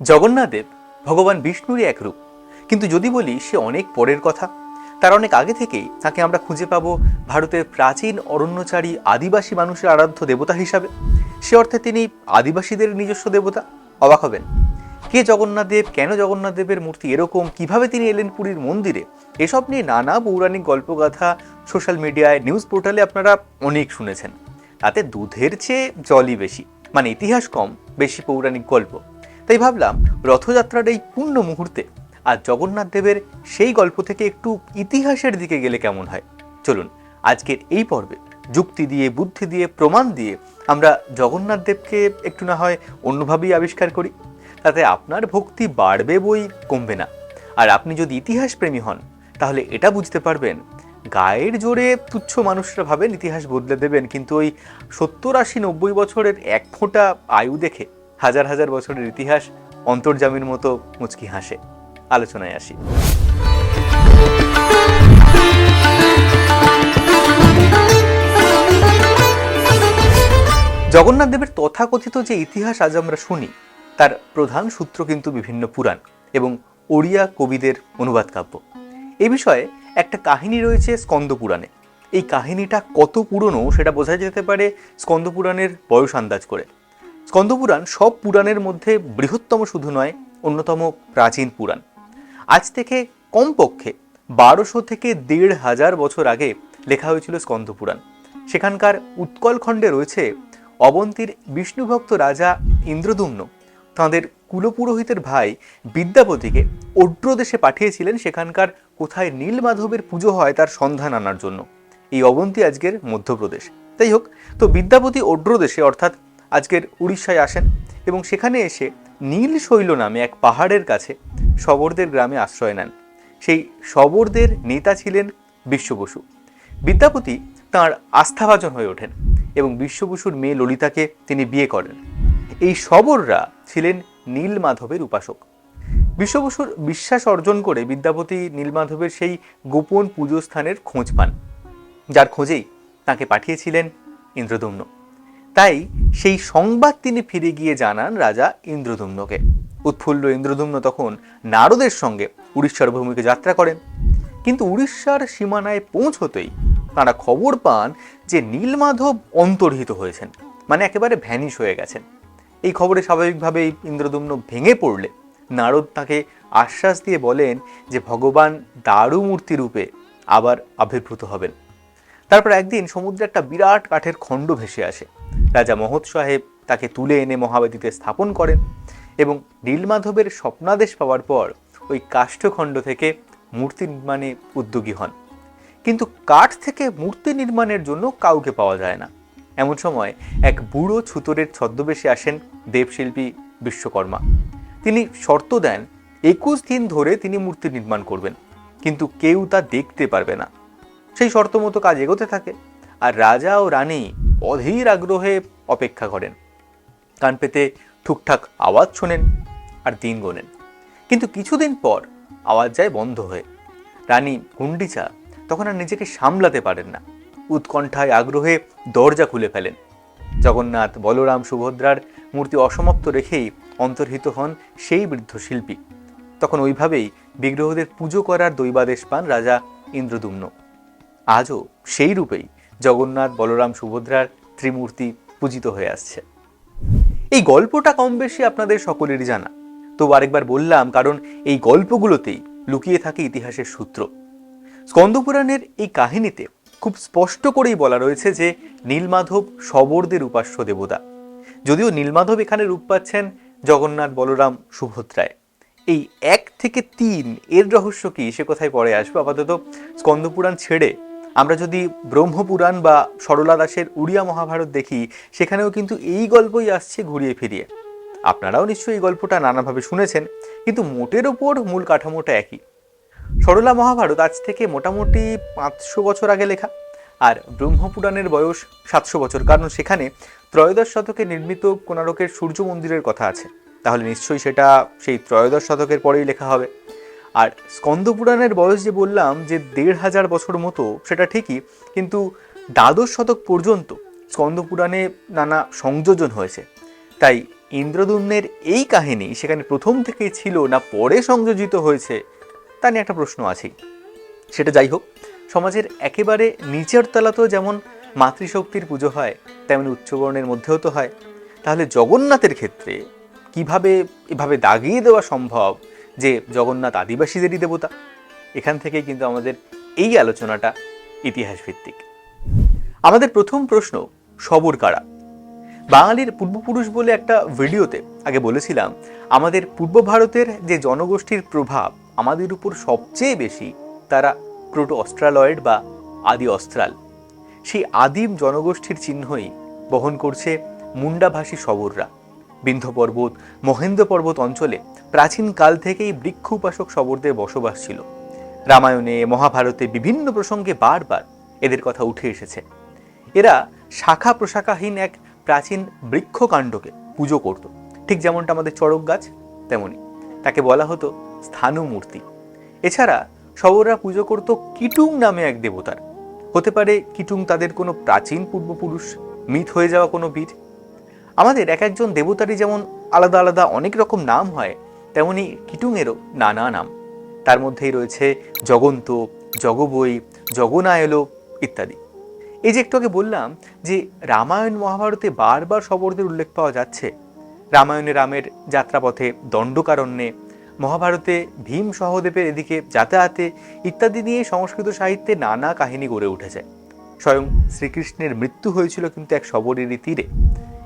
জগন্নাথ দেব ভগবান বিষ্ণুরই এক রূপ। কিন্তু যদি বলি সে অনেক পরের কথা, তার অনেক আগে থেকেই তাকে আমরা খুঁজে পাবো ভারতের প্রাচীন অরণ্যচারী আদিবাসী মানুষের আরাধ্য দেবতা হিসাবে। সে অর্থে তিনি আদিবাসীদের নিজস্ব দেবতা। অবাক হবেন, কে জগন্নাথদেব, কেন জগন্নাথদেবের মূর্তি এরকম, কীভাবে তিনি এলেন পুরীর মন্দিরে? এসব নিয়ে নানা পৌরাণিক গল্পগাথা সোশ্যাল মিডিয়ায়, নিউজ পোর্টালে আপনারা অনেক শুনেছেন। তাতে দুধের চেয়ে জলই বেশি মানে ইতিহাস কম, বেশি পৌরাণিক গল্প। তাই ভাবলাম রথযাত্রার এই পূর্ণ মুহূর্তে আর জগন্নাথ দেবের সেই গল্প থেকে একটু ইতিহাসের দিকে গেলে কেমন হয়? চলুন, আজকের এই পর্বে যুক্তি দিয়ে, বুদ্ধি দিয়ে, প্রমাণ দিয়ে আমরা জগন্নাথ দেবকে একটু না হয় অন্যভাবেই আবিষ্কার করি। তাতে আপনার ভক্তি বাড়বে বই কমবে না। আর আপনি যদি ইতিহাস প্রেমী হন, তাহলে এটা বুঝতে পারবেন, গায়ের জোরে তুচ্ছ মানুষরা ভাবেন ইতিহাস বদলে দেবেন, কিন্তু ওই সত্তর আশি নব্বই বছরের এক ফোঁটা আয়ু দেখে হাজার হাজার বছরের ইতিহাস অন্তর্জামীর মতো মুচকি হাসে। আলোচনায় আসি। জগন্নাথ দেবের তথাকথিত যে ইতিহাস আজ আমরা শুনি, তার প্রধান সূত্র কিন্তু বিভিন্ন পুরাণ এবং ওড়িয়া কবিদের অনুবাদ কাব্য। এ বিষয়ে একটা কাহিনী রয়েছে স্কন্দ পুরাণে। এই কাহিনীটা কত পুরনো সেটা বোঝা যেতে পারে স্কন্দ পুরাণের বয়স আন্দাজ করে। স্কন্দ পুরাণ সব পুরাণের মধ্যে বৃহত্তম শুধু নয়, অন্যতম প্রাচীন পুরাণ। আজ থেকে কমপক্ষে বারোশো থেকে দেড় হাজার বছর আগে লেখা হয়েছিল স্কন্দ পুরাণ সেখানকার উৎকল খণ্ডে রয়েছে অবন্তীর বিষ্ণুভক্ত রাজা ইন্দ্রদুম্ন। তাঁদের কুলপুরোহিতের ভাই বিদ্যাপতিকে ওড্র দেশে পাঠিয়েছিলেন সেখানকার কোথায় নীলমাধবের পুজো হয় তার সন্ধান আনার জন্য। এই অবন্তী আজকের মধ্যপ্রদেশ। তাই হোক, তো বিদ্যাপতি ওড্র দেশে অর্থাৎ আজকের উড়িষ্যায় আসেন এবং সেখানে এসে নীল শৈল নামে এক পাহাড়ের কাছে শবরদের গ্রামে আশ্রয় নেন। সেই শবরদের নেতা ছিলেন বিশ্ববসু বিদ্যাপতি তাঁর আস্থাভাজন হয়ে ওঠেন এবং বিশ্ববসুর মেয়ে ললিতাকে তিনি বিয়ে করেন। এই শবররা ছিলেন নীলমাধবের উপাসক। বিশ্ববসুর বিশ্বাস অর্জন করে বিদ্যাপতি নীলমাধবের সেই গোপন পুজো স্থানের খোঁজ পান। যার খোঁজেই তাকে পাঠিয়েছিলেন ইন্দ্রদম্ন তাই সেই সংবাদ তিনি ফিরে গিয়ে জানান রাজা ইন্দ্রদুম্নকে উৎফুল্ল ইন্দ্রদুম্ন তখন নারদের সঙ্গে উড়িষ্যার ভূমিকে যাত্রা করেন। কিন্তু উড়িষ্যার সীমানায় পৌঁছতেই তাঁরা খবর পান যে নীলমাধব অন্তর্হিত হয়েছেন মানে একেবারে ভ্যানিশ হয়ে গেছেন। এই খবরে স্বাভাবিকভাবেই ইন্দ্রদুম্ন ভেঙে পড়লে নারদ তাকে আশ্বাস দিয়ে বলেন যে ভগবান দারু মূর্তি রূপে আবার আবির্ভূত হবেন। তারপর একদিন সমুদ্রে একটা বিরাট কাঠের খণ্ড ভেসে আসে। রাজা মহৎ সাহেব তাকে তুলে এনে মহাবেদিতে স্থাপন করেন এবং নীলমাধবের স্বপ্নাদেশ পাওয়ার পর ওই কাষ্ঠখণ্ড থেকে মূর্তি নির্মাণে উদ্যোগী হন। কিন্তু কাঠ থেকে মূর্তি নির্মাণের জন্য কাউকে পাওয়া যায় না। এমন সময় এক বুড়ো ছুতরের ছদ্মবেশে আসেন দেবশিল্পী বিশ্বকর্মা। তিনি শর্ত দেন, একুশ দিন ধরে তিনি মূর্তি নির্মাণ করবেন, কিন্তু কেউ তা দেখতে পারবে না। সেই শর্ত মতো কাজ এগোতে থাকে। আর রাজা ও রানী অধীর আগ্রহে অপেক্ষা করেন। কান পেতে ঠুকঠাক আওয়াজ শোনেন আর দিন গোনেন। কিন্তু কিছুদিন পর আওয়াজ যায় বন্ধ হয়ে। রানী গুন্ডিচা তখন আর নিজেকে সামলাতে পারেন না। উৎকণ্ঠায় আগ্রহে দরজা খুলে ফেলেন। জগন্নাথ, বলরাম, সুভদ্রার মূর্তি অসমাপ্ত রেখেই অন্তর্হিত হন সেই বৃদ্ধ শিল্পী। তখন ওইভাবেই বিগ্রহদের পুজো করার দৈবাদেশ পান রাজা ইন্দ্রদুম্ন। আজও সেই রূপেই জগন্নাথ, বলরাম, সুভদ্রার ত্রিমূর্তি পূজিত হয়ে আসছে। এই গল্পটা কম বেশি আপনাদের সকলেরই জানা। তো আরেকবার বললাম, কারণ এই গল্পগুলোতেই লুকিয়ে থাকে ইতিহাসের সূত্র। স্কন্দপুরাণের এই কাহিনীতে খুব স্পষ্ট করেই বলা রয়েছে যে নীলমাধব শবরদের উপাস্য দেবতা। যদিও নীলমাধব এখানে রূপ পাচ্ছেন জগন্নাথ, বলরাম, সুভদ্রায়। এই এক থেকে তিন, এর রহস্য কি? সে কোথায় পরে আসবে। আপাতত স্কন্দপুরাণ ছেড়ে আমরা যদি ব্রহ্মপুরাণ বা সরলা দাসের উড়িয়া মহাভারত দেখি, সেখানেও কিন্তু এই গল্পই আসছে ঘুরিয়ে ফিরিয়ে। আপনারাও নিশ্চয়ই এই গল্পটা নানাভাবে শুনেছেন, কিন্তু মোটের ওপর মূল কাঠামোটা একই। সরলা মহাভারত আজ থেকে মোটামুটি পাঁচশো বছর আগে লেখা, আর ব্রহ্মপুরাণের বয়স সাতশো বছর, কারণ সেখানে ত্রয়োদশ শতকে নির্মিত কোনারকের সূর্য মন্দিরের কথা আছে। তাহলে নিশ্চয়ই সেটা সেই ত্রয়োদশ শতকের পরেই লেখা হবে। আর স্কন্দপুরাণের বয়স যে বললাম, যে দেড় হাজার বছর মতো, সেটা ঠিকই, কিন্তু দ্বাদশ শতক পর্যন্ত স্কন্দপুরাণে নানা সংযোজন হয়েছে। তাই ইন্দ্রদুম্নের এই কাহিনী সেখানে প্রথম থেকেই ছিল না পরে সংযোজিত হয়েছে, তা নিয়ে একটা প্রশ্ন আছেই। সেটা যাই হোক, সমাজের একেবারে নিচের তলাতেও যেমন মাতৃশক্তির পুজো হয়, তেমনি উচ্চবর্ণের মধ্যেও তো হয়। তাহলে জগন্নাথের ক্ষেত্রে কীভাবে এভাবে দাগিয়ে দেওয়া সম্ভব? যে জগন্নাথ আদিবাসীদেরই দেবতা। এখান থেকেই কিন্তু আমাদের এই আলোচনাটা ইতিহাস ভিত্তিক আমাদের প্রথম প্রশ্ন, সবর কারা? বাঙালির পূর্বপুরুষ বলে একটা ভিডিওতে আগে বলেছিলাম, আমাদের পূর্ব ভারতের যে জনগোষ্ঠীর প্রভাব আমাদের উপর সবচেয়ে বেশি তারা প্রোটো অস্ট্রালয়েড বা আদি অস্ট্রাল। সেই আদিম জনগোষ্ঠীর চিহ্নই বহন করছে মুন্ডাভাষী শবররা বিন্ধ্য পর্বত, মহেন্দ্র পর্বত অঞ্চলে প্রাচীন কাল থেকেই বৃক্ষ উপাসক শবরদের বসবাস ছিল। রামায়ণে, মহাভারতে বিভিন্ন প্রসঙ্গে বারবার এদের কথা উঠে এসেছে। এরা শাখা প্রশাখাহীন এক প্রাচীন বৃক্ষকাণ্ডকে পুজো করত। ঠিক যেমনটা আমাদের চড়ক গাছ, তেমনি। তাকে বলা হতো স্থানু মূর্তি এছাড়া শবররা পুজো করত কিটুং নামে এক দেবতার। হতে পারে কিটুং তাদের কোনো প্রাচীন পূর্বপুরুষ, মিথ হয়ে যাওয়া কোনো বীর। আমাদের এক একজন দেবতারই যেমন আলাদা আলাদা অনেক রকম নাম হয় তেমনি কিটুংয়েরও নানা নাম। তার মধ্যেই রয়েছে জগন্ত জগবই জগনায়লো ইত্যাদি। এই যে একটু আগে বললাম যে রামায়ণ মহাভারতে বারবার শবরদের উল্লেখ পাওয়া যাচ্ছে। রামায়ণে রামের যাত্রাপথে দণ্ডকারণ্যে, মহাভারতে ভীম সহদেবের এদিকে যাতায়াতে ইত্যাদি নিয়ে সংস্কৃত সাহিত্যে নানা কাহিনী গড়ে উঠেছে। স্বয়ং শ্রীকৃষ্ণের মৃত্যু হয়েছিল কিন্তু এক শবরেরই তীরে।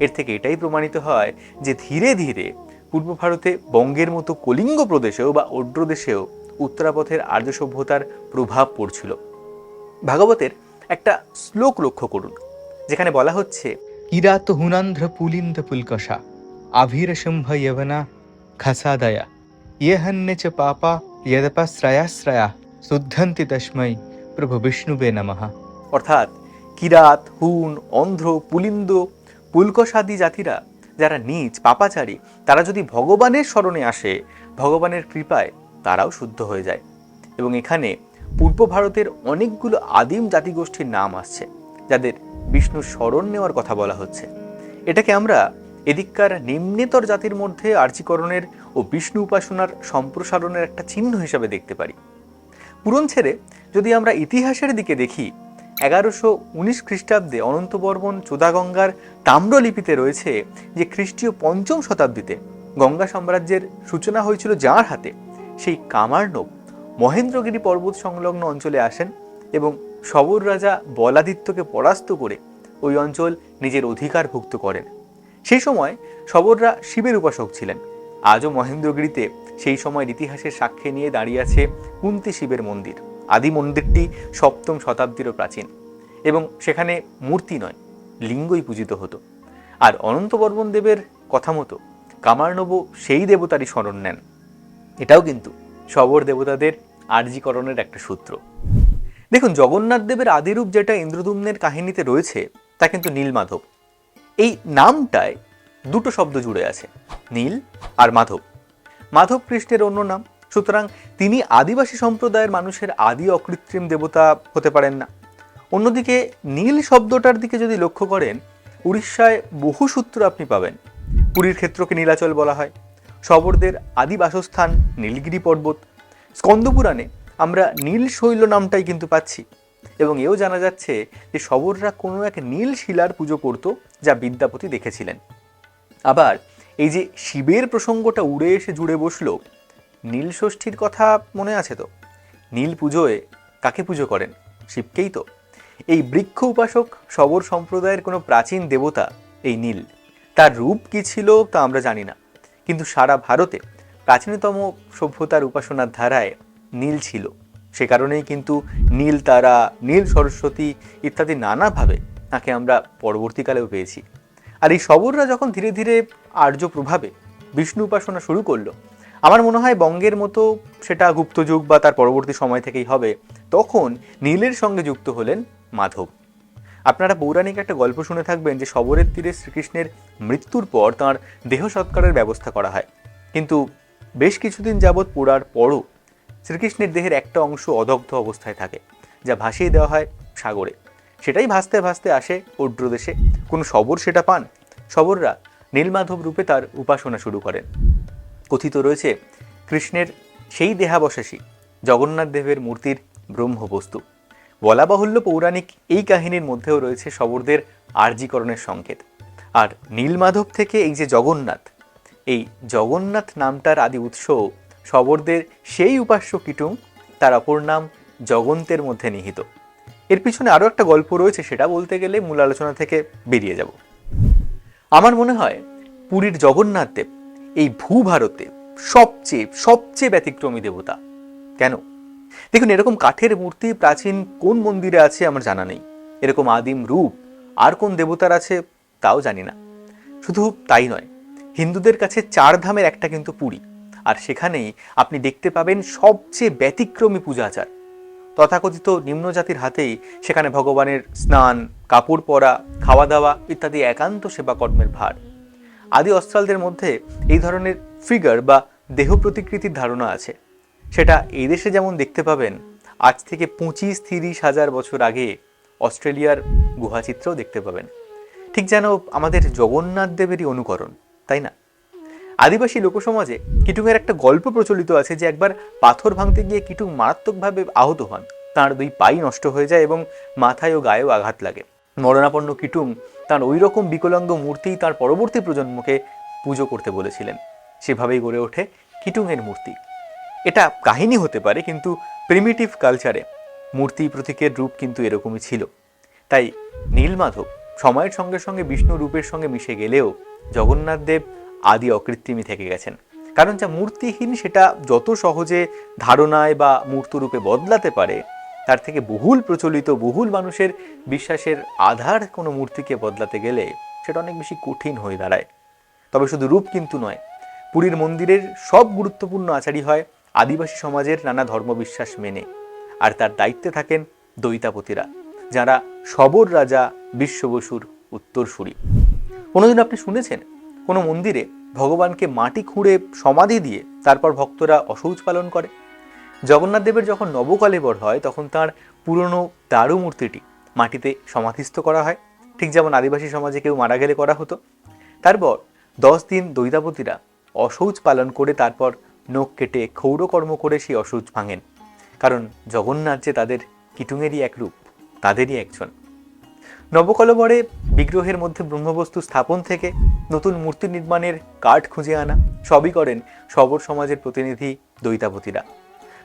এর থেকে এটাই প্রমাণিত হয় যে ধীরে ধীরে পূর্ব ভারতে বঙ্গের মতো কলিঙ্গ প্রদেশেও বা অড্র দেশেও উত্তরাপথের আর্য সভ্যতার প্রভাব পড়ছিল। ভাগবতের একটা শ্লোক লক্ষ্য করুন যেখানে বলা হচ্ছে কিরাত হুনান্ধ্র পুলিন্দ পুলকষা আভীর শুম্ভ যবনা খসাদয়া ইহন্যে চ পাপা যদপাশ্রয়াশ্রয়া শুদ্ধন্তি তস্मै প্রভু বিষ্ণুবে নমঃ। অর্থাৎ কিরাত হুন অন্ধ্র পুলিন্দ পুলকসাদি জাতিরা যারা নিজ পাপাচারী, তারা যদি ভগবানের স্মরণে আসে, ভগবানের কৃপায় তারাও শুদ্ধ হয়ে যায়। এবং এখানে পূর্ব ভারতের অনেকগুলো আদিম জাতিগোষ্ঠীর নাম আসছে, যাদের বিষ্ণুর স্মরণ নেওয়ার কথা বলা হচ্ছে। এটাকে আমরা এদিককার নিম্নেতর জাতির মধ্যে আর্যিকরণের ও বিষ্ণু উপাসনার সম্প্রসারণের একটা চিহ্ন হিসাবে দেখতে পারি। পুরন ছেড়ে যদি আমরা ইতিহাসের দিকে দেখি এগারোশো উনিশ খ্রিস্টাব্দে অনন্তবর্মন চোদাগঙ্গার তাম্রলিপিতে রয়েছে যে খ্রিস্টীয় পঞ্চম শতাব্দীতে গঙ্গা সাম্রাজ্যের সূচনা হয়েছিল যাঁর হাতে, সেই কামার্ণব মহেন্দ্রগিরি পর্বত সংলগ্ন অঞ্চলে আসেন এবং সবর রাজা বলাদিত্যকে পরাস্ত করে ওই অঞ্চল নিজের অধিকারভুক্ত করেন। সেই সময় সবররা শিবের উপাসক ছিলেন। আজও মহেন্দ্রগিরিতে সেই সময়ের ইতিহাসের সাক্ষী নিয়ে দাঁড়িয়ে আছে কুন্তি শিবের মন্দির। আদি মন্দিরটি সপ্তম শতাব্দীরও প্রাচীন এবং সেখানে মূর্তি নয়, লিঙ্গই পূজিত হতো। আর অনন্তবর্মন দেবের কথা মতো কামারনব সেই দেবতারই স্মরণ নেন। এটাও কিন্তু শবর দেবতাদের আর্যিকরণের একটা সূত্র। দেখুন, জগন্নাথ দেবের আদিরূপ যেটা ইন্দ্রদুম্নের কাহিনীতে রয়েছে, তা কিন্তু নীলমাধব। এই নামটায় দুটো শব্দ জুড়ে আছে, নীল আর মাধব। মাধব কৃষ্ণের অন্য নাম। সুতরাং তিনি আদিবাসী সম্প্রদায়ের মানুষের আদি অকৃত্রিম দেবতা হতে পারেন না। অন্যদিকে নীল শব্দটার দিকে যদি লক্ষ্য করেন, উড়িষ্যায় বহু সূত্র আপনি পাবেন। পুরীর ক্ষেত্রকে নীলাচল বলা হয়। শবরদের আদি বাসস্থান নীলগিরি পর্বত। স্কন্দপুরাণে আমরা নীল শৈল নামটাই কিন্তু পাচ্ছি। এবং এও জানা যাচ্ছে যে শবররা কোনো এক নীল শিলার পুজো করত, যা বিদ্যাপতি দেখেছিলেন। আবার এই যে শিবের প্রসঙ্গটা উড়ে এসে জুড়ে বসল নীল ষষ্ঠীর কথা মনে আছে তো? নীল পুজোয় কাকে পুজো করেন? শিবকেই তো। এই বৃক্ষ উপাসক শবর সম্প্রদায়ের কোনো প্রাচীন দেবতা এই নীল। তার রূপ কী ছিল তা আমরা জানি না। কিন্তু সারা ভারতে প্রাচীনতম সভ্যতার উপাসনার ধারায় নীল ছিল। সে কারণেই কিন্তু নীল তারা, নীল সরস্বতী ইত্যাদি নানাভাবে তাকে আমরা পরবর্তীকালেও পেয়েছি। আর এই শবররা যখন ধীরে ধীরে আর্য প্রভাবে বিষ্ণু উপাসনা শুরু করল আমার মনে হয় বঙ্গের মতো সেটা গুপ্তযুগ বা তার পরবর্তী সময় থেকেই হবে, তখন নীলের সঙ্গে যুক্ত হলেন মাধব। আপনারা পৌরাণিক একটা গল্প শুনে থাকবেন যে শবরের তীরে শ্রীকৃষ্ণের মৃত্যুর পর তাঁর দেহ সৎকারের ব্যবস্থা করা হয়। কিন্তু বেশ কিছুদিন যাবৎ পোড়ার পরও শ্রীকৃষ্ণের দেহের একটা অংশ অদগ্ধ অবস্থায় থাকে, যা ভাসিয়ে দেওয়া হয় সাগরে। সেটাই ভাসতে ভাসতে আসে অড্র দেশে কোনো শবর সেটা পান? শবররা নীলমাধব রূপে তার উপাসনা শুরু করেন। কথিত রয়েছে, কৃষ্ণের সেই দেহাবশেষই জগন্নাথ দেবের মূর্তির ব্রহ্মবস্তু। বলা বাহুল্য পৌরাণিক এই কাহিনীর মধ্যেও রয়েছে শবরদের আর্যীকরণের সংকেত। আর নীলমাধব থেকে এই যে জগন্নাথ, এই জগন্নাথ নামটার আদি উৎস শবরদের সেই উপাস্য কীটুং, তার অপর নাম জগন্তের মধ্যে নিহিত। এর পিছনে আরও একটা গল্প রয়েছে, সেটা বলতে গেলে মূল আলোচনা থেকে বেরিয়ে যাব। আমার মনে হয় পুরীর জগন্নাথ দেব এই ভূভারতে সবচেয়ে সবচেয়ে ব্যতিক্রমী দেবতা। কেন? দেখুন, এরকম কাঠের মূর্তি প্রাচীন কোন মন্দিরে আছে আমার জানা নেই। এরকম আদিম রূপ আর কোন দেবতার আছে তাও জানি না। শুধু তাই নয়, হিন্দুদের কাছে চার ধামের একটা কিন্তু পুরী, আর সেখানেই আপনি দেখতে পাবেন সবচেয়ে ব্যতিক্রমী পূজাচার তথাকথিত নিম্নজাতির হাতেই সেখানে ভগবানের স্নান, কাপড় পরা, খাওয়া দাওয়া ইত্যাদি একান্ত সেবা কর্মের ভার। আদি অস্ত্রালদের মধ্যে এই ধরনের ফিগার বা দেহ প্রতিকৃতির ধারণা আছে। সেটা এই দেশে যেমন দেখতে পাবেন, আজ থেকে পঁচিশ, তিরিশ হাজার বছর আগে অস্ট্রেলিয়ার গুহাচিত্রও দেখতে পাবেন। ঠিক যেন আমাদের জগন্নাথ দেবেরই অনুকরণ, তাই না? আদিবাসী লোকসমাজে কিটুংয়ের একটা গল্প প্রচলিত আছে যে একবার পাথর ভাঙতে গিয়ে কিটুং মারাত্মকভাবে আহত হন। তার দুই পাই নষ্ট হয়ে যায় এবং মাথায় ও গায়েও আঘাত লাগে। মরণাপন্ন কিটুং তার ওই রকম বিকলাঙ্গ মূর্তি তার পরবর্তী প্রজন্মকে পুজো করতে বলেছিলেন। সেভাবেই গড়ে ওঠে কিটুংয়ের মূর্তি। এটা কাহিনী হতে পারে, কিন্তু প্রিমিটিভ কালচারে মূর্তি প্রতীকের রূপ কিন্তু এরকমই ছিল। তাই নীলমাধব সময়ের সঙ্গে সঙ্গে বিষ্ণু রূপের সঙ্গে মিশে গেলেও জগন্নাথ দেব আদি অকৃত্রিমই থেকে গেছেন। কারণ যা মূর্তিহীন সেটা যত সহজে ধারণায় বা মূর্তরূপে বদলাতে পারে তার থেকে বহুল প্রচলিত, বহুল মানুষের বিশ্বাসের আধার কোনো মূর্তিকে বদলাতে গেলে সেটা অনেক বেশি কঠিন হয়ে দাঁড়ায়। তবে শুধু রূপ কিন্তু নয়, পুরীর মন্দিরের সব গুরুত্বপূর্ণ আচারই হয় আদিবাসী সমাজের নানা ধর্মবিশ্বাস মেনে। আর তার দায়িত্বে থাকেন দৈতাপতিরা, যারা সবর রাজা বিশ্ববসুর উত্তরসূরি। কোনোদিন আপনি শুনেছেন কোনো মন্দিরে ভগবানকে মাটি খুঁড়ে সমাধি দিয়ে তারপর ভক্তরা অশৌচ পালন করে? জগন্নাথ দেবের যখন নবকলেবর হয়, তখন তার পুরনো দারু মূর্তিটি মাটিতে সমাধিস্থ করা হয়। ঠিক যেমন আদিবাসী সমাজে কেউ মারা গেলে করা হতো। তারপর দশ দিন দৈতাপতিরা অশৌচ পালন করে তারপর নখ কেটে ক্ষৌরকর্ম করে সেই অশৌচ ভাঙেন। কারণ জগন্নাথ যে তাদের কিটুঙেরই এক রূপ, তাদেরই একজন। নবকলবরে বিগ্রহের মধ্যে ব্রহ্মবস্তু স্থাপন থেকে নতুন মূর্তি নির্মাণের কাঠ খুঁজে আনা, সবই করেন সবর সমাজের প্রতিনিধি দৈতাপতিরা।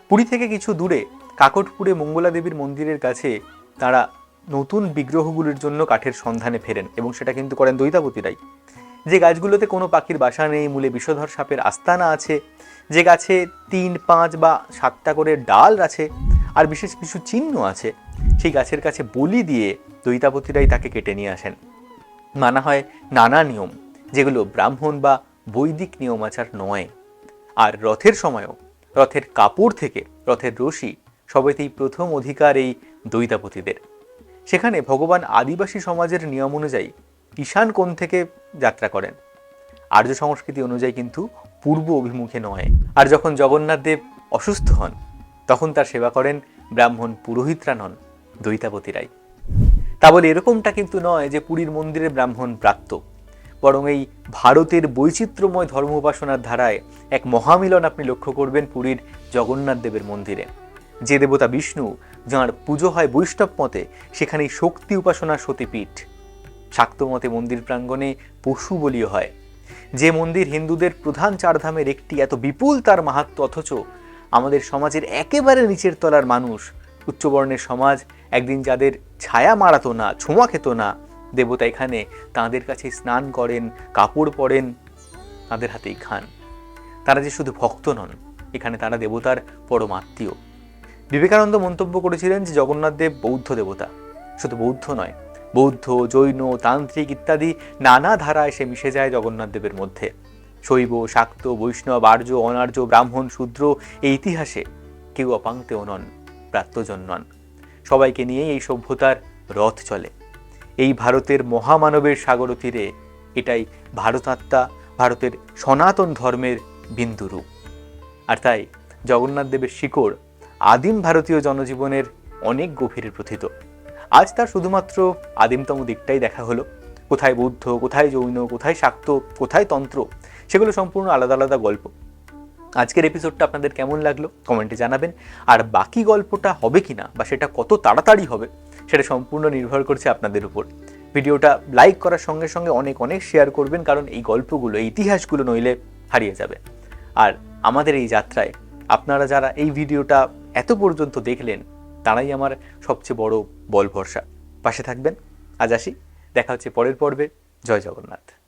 পুরী থেকে কিছু দূরে কাকটপুরে মঙ্গলা দেবীর মন্দিরের কাছে তারা নতুন বিগ্রহগুলির জন্য কাঠের সন্ধানে ফেরেন এবং সেটা কিন্তু করেন দৈতাপতিরাই যে গাছগুলোতে কোনো পাখির বাসা নেই, মূলে বিষধর সাপের আস্তানা আছে, যে গাছে তিন, পাঁচ বা সাতটা করে ডাল আছে, আর বিশেষ কিছু চিহ্ন আছে, সেই গাছের কাছে বলি দিয়ে দৈতাপতিরাই তাকে কেটে নিয়ে আসেন। মানা হয় নানা নিয়ম, যেগুলো ব্রাহ্মণ বা বৈদিক নিয়ম আচার নয়। আর রথের সময়ও রথের কাপড় থেকে রথের রশি সবেতেই প্রথম অধিকার এই দৈতাপতিদের। সেখানে ভগবান আদিবাসী সমাজের নিয়ম অনুযায়ী ঈশান কোণ থেকে যাত্রা করেন। আর্য সংস্কৃতি অনুযায়ী কিন্তু পূর্ব অভিমুখে নয়। আর যখন জগন্নাথ দেব অসুস্থ হন, তখন তার সেবা করেন ব্রাহ্মণ পুরোহিতরা নন, দৈতাপতিরাই। তা বলে এরকমটা কিন্তু নয় যে পুরীর মন্দিরে ব্রাহ্মণ প্রাপ্ত। বরং এই ভারতের বৈচিত্র্যময় ধর্ম উপাসনার ধারায় এক মহামিলন আপনি লক্ষ্য করবেন পুরীর জগন্নাথ দেবের মন্দিরে। যে দেবতা বিষ্ণু, যাঁর পুজো হয় বৈষ্ণব মতে, সেখানেই শক্তি উপাসনার সতীপীঠ। শাক্ত মতে মন্দির প্রাঙ্গণে পশু বলিও হয়। যে মন্দির হিন্দুদের প্রধান চারধামের একটি এত বিপুল তার মাহাত্ম অথচ, আমাদের সমাজের একেবারে নিচের তলার মানুষ, উচ্চবর্ণের সমাজ, একদিন যাদের ছায়া মারাতো না, ছোঁয়া খেত না দেবতা এখানে তাঁদের কাছে স্নান করেন, কাপড় পরেন, তাদের হাতেই খান। তারা যে শুধু ভক্ত নন, এখানে তারা দেবতার পরমাত্মীয় বিবেকানন্দ মন্তব্য করেছিলেন যে জগন্নাথ দেব বৌদ্ধ দেবতা। শুধু বৌদ্ধ নয়, বৌদ্ধ, জৈন, তান্ত্রিক ইত্যাদি নানা ধারা এসে মিশে যায় জগন্নাথ দেবের মধ্যে। শৈব, শাক্ত, বৈষ্ণব, আর্য, অনার্য, ব্রাহ্মণ, শূদ্র এই ইতিহাসে কেউ অপাঙ্ক্তেও নন, প্রাত্যজন নন। সবাইকে নিয়েই এই সভ্যতার রথ চলে। এই ভারতের মহামানবের সাগর তীরে। এটাই ভারতাত্মা, ভারতের সনাতন ধর্মের বিন্দুরূপ আর তাই জগন্নাথ দেবের শিকড় আদিম ভারতীয় জনজীবনের অনেক গভীরে প্রথিত। আজ তার শুধুমাত্র আদিমতম দিকটাই দেখা হলো। কোথায় বৌদ্ধ, কোথায় জৈন কোথায় শাক্ত, কোথায় তন্ত্র, সেগুলো সম্পূর্ণ আলাদা আলাদা গল্প। আজকের এপিসোডটা আপনাদের কেমন লাগল? কমেন্টে জানাবেন। আর বাকি গল্পটা হবে কিনা বা সেটা কত তাড়াতাড়ি হবে সেটা সম্পূর্ণ নির্ভর করছে আপনাদের উপর। ভিডিওটা লাইক করার সঙ্গে সঙ্গে অনেক অনেক শেয়ার করবেন, কারণ এই গল্পগুলো, এই ইতিহাসগুলো নইলে হারিয়ে যাবে। আর আমাদের এই যাত্রায় আপনারা যারা এই ভিডিওটা এত পর্যন্ত দেখলেন, তারাই আমার সবচেয়ে বড় বল ভরসা। পাশে থাকবেন। আজ আসি। দেখা হচ্ছে পরের পর্বে। জয় জগন্নাথ।